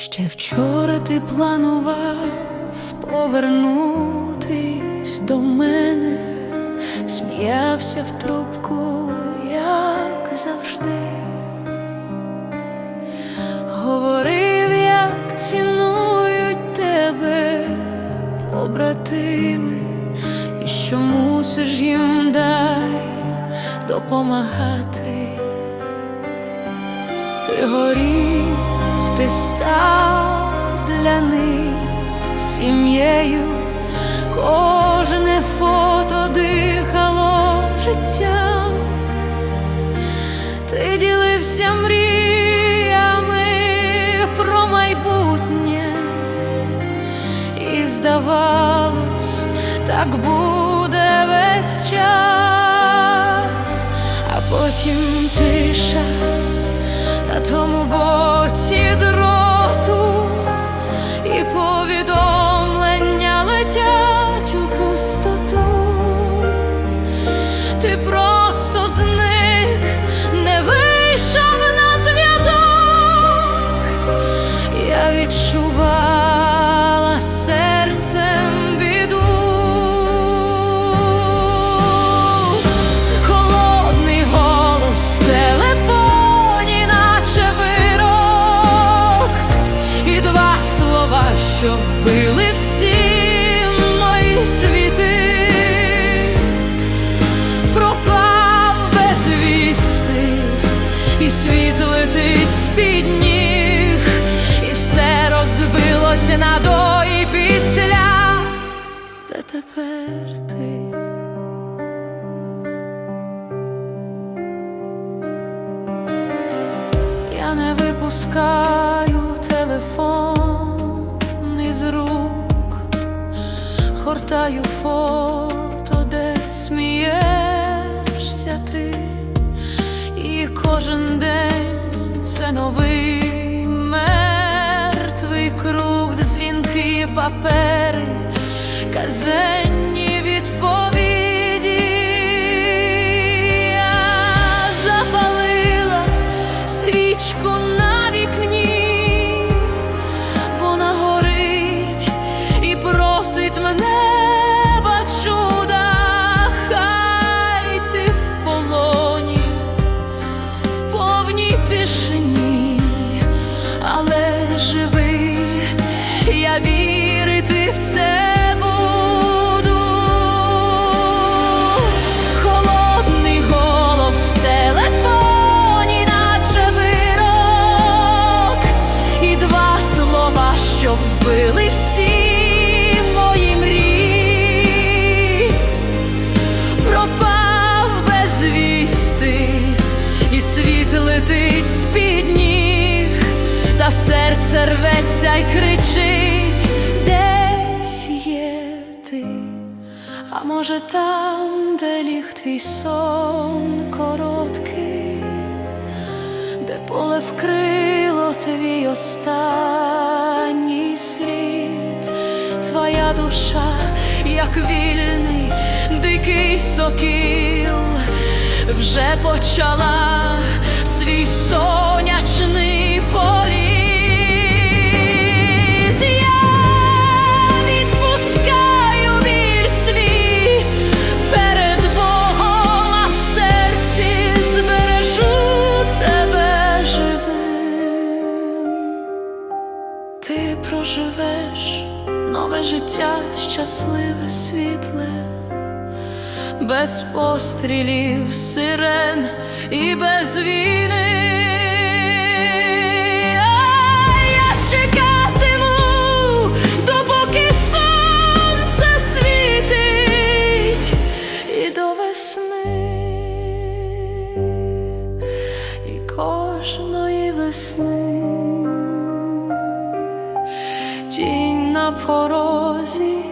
Ще вчора ти планував повернутись до мене, сміявся в трубку, як завжди, говорив, як цінують тебе побратими, і що мусиш їм дай допомагати. Ти горів, ти став для них сім'єю, кожне фото дихало життям, ти ділився мріями про майбутнє, і здавалось, так буде весь час, а потім тиша на тому боці просто зник, не вийшов на зв'язок. Я відчувала з-під ніг, і все розбилося на до і після, де тепер ти. Я не випускаю телефон із рук, гортаю фото, де смієшся ти, і кожен день це новий мертвий круг, дзвінки, папери, казенні відповіді. Я запалила свічку на вікні, тишині, але живи, я вірити в це що вбили всі летить з-під ніг, та серце рветься й кричить, десь є ти. А може там, де ліг твій сон короткий, де поле вкрило твій останній слід, твоя душа, як вільний дикий сокіл, вже почала свій сонячний політ. Я відпускаю біль перед Богом, а серці збережу тебе живим. Ти проживеш нове життя, щасливе, світле, без пострілів, сирен і без війни. Я чекатиму, допоки сонце світить і до весни, і кожної весни. Тінь на порозі